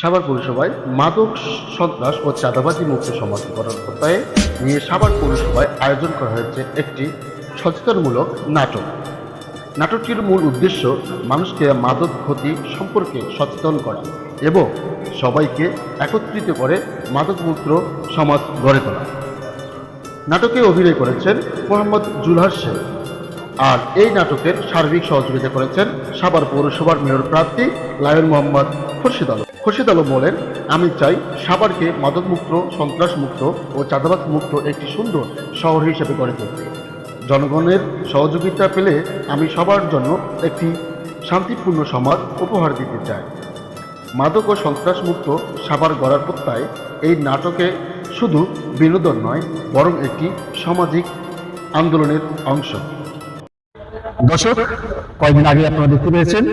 সাভার পৌরসভায় মাদক সন্ত্রাস ও চাঁদাবাজি মুক্ত সমাজ গঠন প্রত্যয়ে নিয়ে সাভার পৌরসভায় আয়োজন করা হয়েছে একটি সচেতনমূলক নাটক। নাটকটির মূল উদ্দেশ্য মানুষকে মাদক ক্ষতি সম্পর্কে সচেতন করা এবং সবাইকে একত্রিত করে মাদকমুক্ত সমাজ গড়ে তোলা। নাটকে অভিনয় করেছেন মোহাম্মদ জুলহার শেখ আর এই নাটকের সার্বিক সহযোগিতা করেছেন সাভার পৌরসভার মেয়র প্রার্থী লায়ন মোহাম্মদ খুরশিদ আলম। খুরশিদ আলম বলেন, আমি চাই সাভারকে মাদকমুক্ত, সন্ত্রাসমুক্ত ও চাঁদাবাদ মুক্ত একটি সুন্দর শহর হিসেবে গড়ে তুলতে। জনগণের সহযোগিতা পেলে আমি সবার জন্য একটি শান্তিপূর্ণ সমাজ উপহার দিতে চাই। মাদক ও সন্ত্রাসমুক্ত সাভার গড়ার প্রত্যয় এই নাটকে শুধু বিনোদন নয়, বরং একটি সামাজিক আন্দোলনের অংশ। দর্শক কয়েকদিন আগে আপনারা দেখতে পেয়েছেন,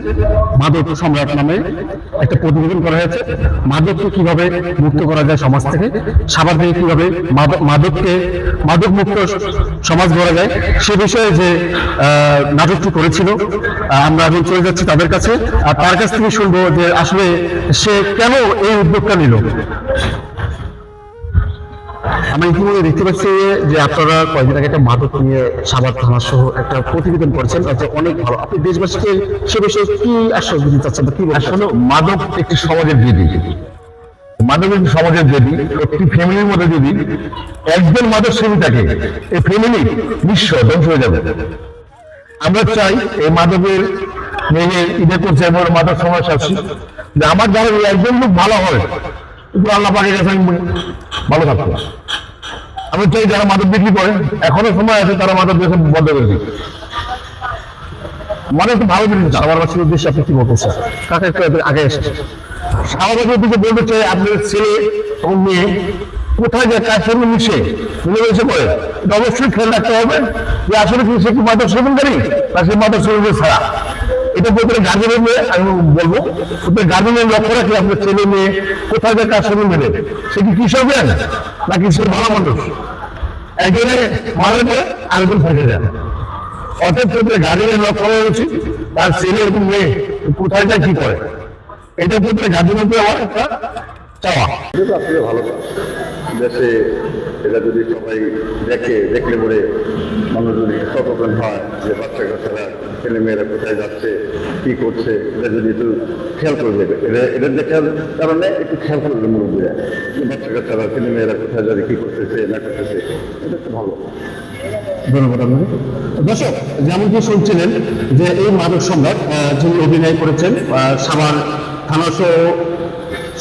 মাদক সম্রাট নামে একটা প্রতিবেদন করা হয়েছে। মাদককে কীভাবে মুক্ত করা যায় সমাজ থেকে সাবার থেকে কীভাবে মাদক- মাদককে মাদক মুক্ত সমাজ গড়া যায়, সে বিষয়ে যে নাটকটি করেছিল আমরা এখন চলে যাচ্ছি তাদের কাছে। আর তার কাছ থেকে শুনব যে আসলে সে কেন এই উদ্যোগটা নিল। আমরা ইতিমধ্যে দেখতে পাচ্ছি যে আপনারা কয়েকদিন আগে একটা মাদক নিয়ে সাভার থানা সহ একটা প্রতিবেদন করেছেন আচ্ছা অনেক ভালো। আপনি দেশবাসীকে সে বিষয়ে কি আশ্বাস দিতে চাচ্ছেন কি আসলে মাদক একটি সমাজের দেবী মাদক একটি সমাজের দেবী একটি ফ্যামিলির মধ্যে যদি একজন মাদক সেবী থাকে, এই ফ্যামিলি বিশ্ব ধ্বংস হয়ে যাবে। আমরা চাই এই মাদকের মেয়ে ঈদের করছে এবং মাদক সমাজ আসছি, যে আমার দ্বারা একজন লোক ভালো হয় আল্লাহ পাকের কাছে আমি ভালো থাকব আমি চাই যারা মাদক বিক্রি করে এখনও সময় আছে তারা মাদক বেশি বন্ধ করে দিক। মানে একটু ভালো জিনিস দাও। সাভারবাসীর উদ্দেশ্যে আপনি কি বলতে চান? কাকা আগে এসে আমাদের দিকে বলতে চাই আপনার ছেলে এবং মেয়ে কোথায় যে কাজ সঙ্গে মিশে মিলেমিশে করে এটা অবশ্যই খেয়াল রাখতে হবে যে আসলে কি সে কি মাদক সেবনকারী না সে মাদক সেবন ছাড়া। এটা বলতে গার্জেনের মেয়ে, আমি বলব গার্জেনের লক্ষ্য রাখি আপনার ছেলে মেয়ে কোথায় যে কাজ সঙ্গে মেলে? সে কি কৃষক দেন, নাকি সে ভালো মানুষ? একজনে মারে যায়, আরেকজন ফেঁকে যান অর্থাৎ ক্ষেত্রে গার্জেনের লক্ষ্য করা উচিত, তার ছেলে এবং মেয়ে কোথায় যায়, কি করে? এটা ক্ষেত্রে গার্জেনের আমার একটা চাওয়া এটা আসলে ভালো দেশে এটা যদি সবাই দেখে, দেখলে পরে মানুষ যদি সচেতন হয় যে বাচ্চা কাচ্চারা ছেলে মেয়েরা কোথায় যাচ্ছে, কি করছে, এটা যদি একটু খেয়াল করবে এটা এটা দেখার কারণে একটু খেয়াল করবে মুরব্বীরা যে বাচ্চা কাচ্চারা ছেলে মেয়েরা কোথায় যাবে কি করতেছে, না করতেছে, এটা একটু ভালো। ধন্যবাদ আপনাকে। দর্শক, যেমন কি শুনছিলেন যে এই মাদক সম্রাট যিনি অভিনয় করেছেন সাভার থানা সহ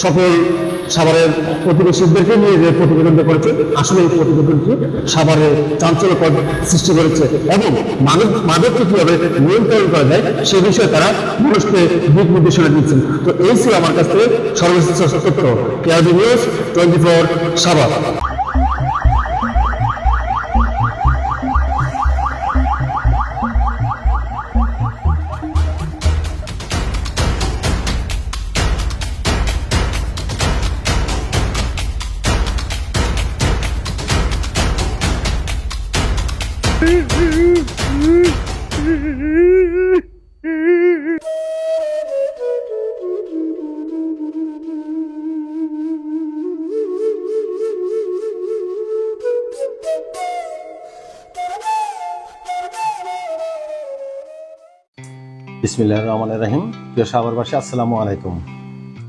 সকল সাভারের প্রতিবেশীদেরকে নিয়ে যে প্রতিবেদনটা করেছে আসলে এই প্রতিবেদনটি সাভারে চাঞ্চল্যকর সৃষ্টি করেছে এবং মানব মাদককে কীভাবে নিয়ন্ত্রণ করা যায়, সে বিষয়ে তারা মানুষকে দিক নির্দেশনা দিচ্ছেন তো এই ছিল আমার কাছ থেকে সর্বশেষ তথ্য। KRB news twenty four Savar. বিসমিল্লাহ রহমান রাহিম। প্রিয় সাভারবাসী, আসসালামু আলাইকুম।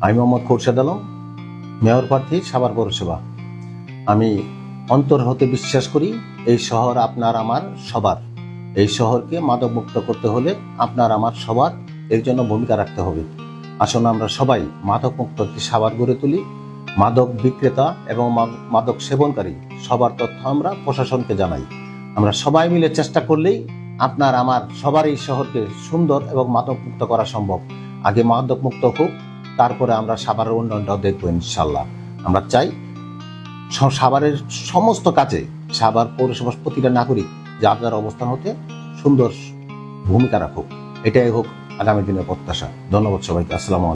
আমি মোহাম্মদ খোরশেদ আলম, মেয়র প্রার্থী সাভার পৌরসভা। আমি অন্তর হতে বিশ্বাস করি, এই শহর আপনার আমার সবার। এই শহরকে মাদকমুক্ত করতে হলে আপনার আমার সবার এর জন্য ভূমিকা রাখতে হবে। আসুন আমরা সবাই মাদকমুক্ত একটি সাভার গড়ে তুলি। মাদক বিক্রেতা এবং মাদক সেবনকারী, সবার তথ্য আমরা প্রশাসনকে জানাই। আমরা সবাই মিলে চেষ্টা করলেই আপনার আমার সবার এই শহরকে সুন্দর এবং মাদকমুক্ত করা সম্ভব। আগে মাদকমুক্ত হোক, তারপরে আমরা সাভারের উন্নয়নটাও দেখব ইনশাল্লাহ। আমরা চাই সাভারের সমস্ত কাজে সাভার পৌরসভার প্রতিটা নাগরিক যার যার অবস্থান হতে সুন্দর ভূমিকা রাখুক। এটাই হোক আগামী দিনের প্রত্যাশা। ধন্যবাদ সবাইকে। আসসালামু